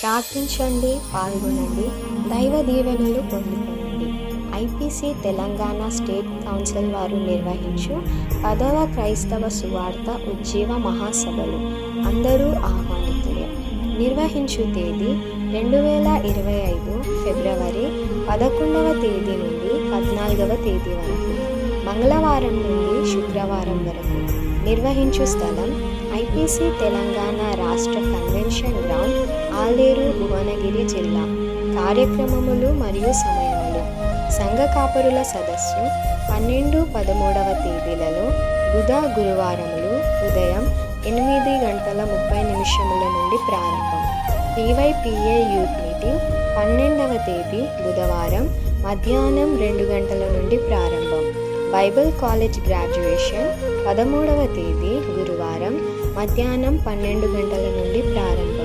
ప్రార్థించండి పాల్గొనండి దైవ దీవెనలు పొందుకోండి. ఐపీసీ తెలంగాణ స్టేట్ కౌన్సిల్ వారు నిర్వహించు పదవ క్రైస్తవ సువార్త ఉజ్జీవ మహాసభలు. అందరూ ఆహ్వానితులే. నిర్వహించు తేదీ రెండు వేల ఇరవై ఐదు ఫిబ్రవరి పదకొండవ తేదీ నుండి పద్నాలుగవ తేదీ వరకు. మంగళవారం నుండి శుక్రవారం వరకు నిర్వహించు స్థలం ఐపీసీ తెలంగాణ రాష్ట్ర కన్వెన్షన్ పాలేరు భువనగిరి జిల్లా. కార్యక్రమములు మరియు సమయములు. సంఘ కాపరుల సదస్సు పన్నెండు పదమూడవ తేదీలలో బుధ గురువారములు ఉదయం ఎనిమిది గంటల ముప్పై నిమిషముల నుండి ప్రారంభం. పీవైపీఏ యూత్ మీటింగ్ పన్నెండవ తేదీ బుధవారం మధ్యాహ్నం రెండు గంటల నుండి ప్రారంభం. బైబిల్ కాలేజ్ గ్రాడ్యుయేషన్ పదమూడవ తేదీ గురువారం మధ్యాహ్నం పన్నెండు గంటల నుండి ప్రారంభం.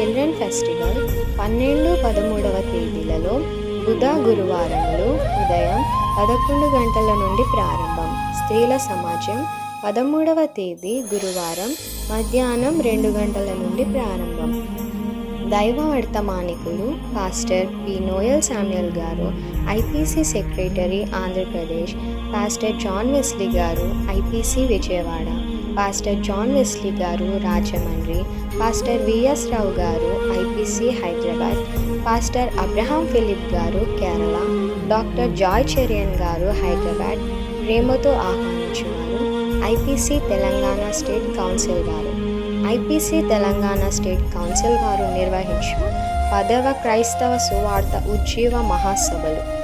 చిల్డ్రన్ ఫెస్టివల్ పన్నెండు పదమూడవ తేదీలలో బుధ గురువారంలో ఉదయం పదకొండు గంటల నుండి ప్రారంభం. స్త్రీల సమాజం పదమూడవ తేదీ గురువారం మధ్యాహ్నం రెండు గంటల నుండి ప్రారంభం. దైవ వర్తమానికులు పాస్టర్ పి. నోయల్ శామ్యుల్ గారు IPC secretary Andhra Pradesh pastor John Wesley గారు IPC Vijayawada. Pastor John Wesley గారు రాజమండ్రి. పాస్టర్ విఎస్ రావు గారు IPC Hyderabad. Pastor Abraham Philip గారు కేరళ. డాక్టర్ జాయ్ చెరియన్ గారు హైదరాబాద్. ప్రేమతో ఆహ్వానించువారు. ఐపీసీ తెలంగాణ స్టేట్ కౌన్సిల్ వారు. ఐపీసీ తెలంగాణ స్టేట్ కౌన్సిల్ వారు నిర్వహించు పదవ క్రైస్తవ సువార్త ఉజ్జీవ మహాసభలు.